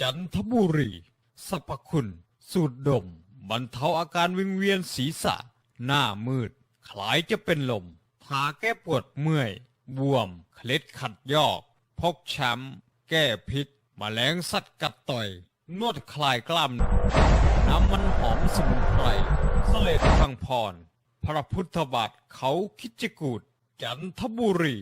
จันทบุรีสรรพคุณ สูตรดม บรรเทาอาการวิงเวียนศีรษะ หน้ามืด คล้ายจะเป็นลม ทาแก้ปวดเมื่อย บวม เคล็ดขัดยอกพกช้ำ แก้พิษมแมลงสัตว์กัดต่อย นวดคลายกล้าม น้ำมันหอมสมุนไพรเสลดพังพร พระพุทธบาทเขาคิดจกูด จันทบุรี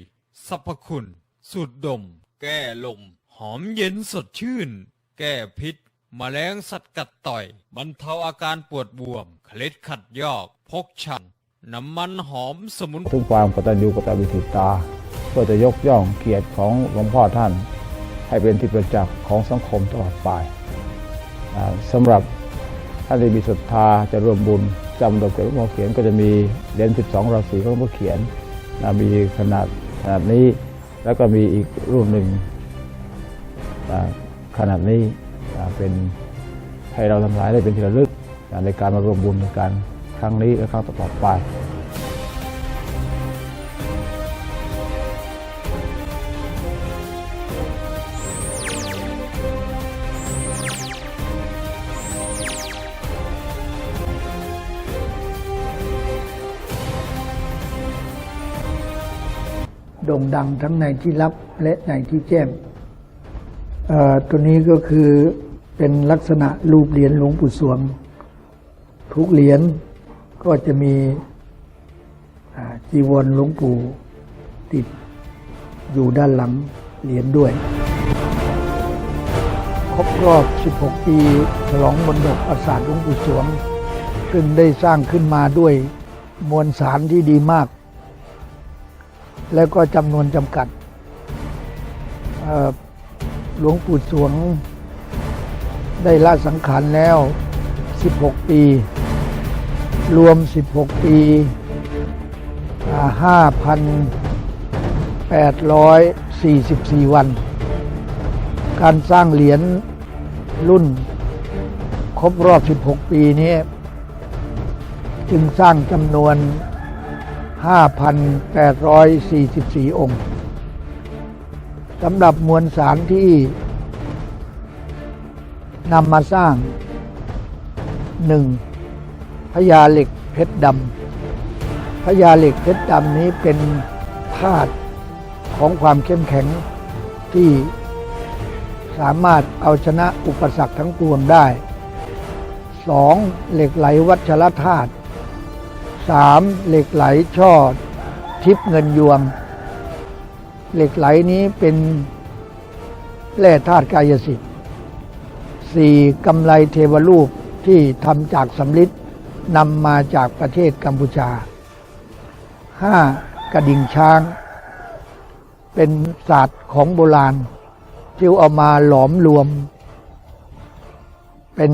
สรรพคุณ สูตรดม แก้ลม หอมเย็นสดชื่น แก้พิษมแมลงสัตว์กัดต่อย บรรเทาอาการปวดบวม เคล็ดขัดยอกพกชัน น้ำมันหอมสมุนถึงความกตัญญูกตวิถิตา เพื่อจะยกย่องเกียรติของหลวงพ่อท่าน ให้เป็นที่ประจักษ์ของสังคมตลอดไปอ่าสำหรับท่านที่มีศรัทธาจะร่วมบุญจำดอกเกศหลวงพ่อเขียนก็จะมีเหรียญ12 ราศีของหลวงพ่อเขียนมีขนาดขนาดนี้แล้วก็มีอีกรูปหนึ่งอ่า ขนาดนี้เป็นให้เราทำลายได้เป็นที่ระลึกในการมารวมบุญในการครั้งนี้และครั้งต่อไปโด่งดังทั้งในที่ลับและในที่แจ้ง ตัวนี้ก็คือเป็นลักษณะรูปเหรียญหลวงปู่สวง ทุกเหรียญก็จะมีจีวรหลวงปู่ติดอยู่ด้านหลังเหรียญด้วย ครบรอบ 16 ปีฉลองมนดกประสาทหลวงปู่สวง ซึ่งได้สร้างขึ้นมาด้วยมวลสารที่ดีมาก แล้วก็จำนวนจำกัด หลวงปู่สวง ได้ละสังขารแล้ว 16 ปี รวม 16 ปี 5,844 วัน การสร้างเหรียญรุ่น ครบรอบ 16 ปีนี้ จึงสร้างจำนวน 5,844 องค์ สำหรับมวลสารที่นำมาสร้างหนึ่งพญาเหล็กเพชรดำพญาเหล็กเพชรดำนี้เป็นธาตุของความเข้มแข็งที่สามารถเอาชนะอุปสรรคทั้งปวงได้สองเหล็กไหลวัชรธาตุสามเหล็กไหลช่อทิพย์เงินยวง เหล็กไหลนี้เป็นแร่ธาตุกายสิทธิ์สี่กำไรเทวรูปที่ทำจากสำลิดนำมาจากประเทศกัมพูชาห้ากระดิ่งช้าง เป็นศาสตร์ของโบราณ ที่เอามาหลอมรวม เป็น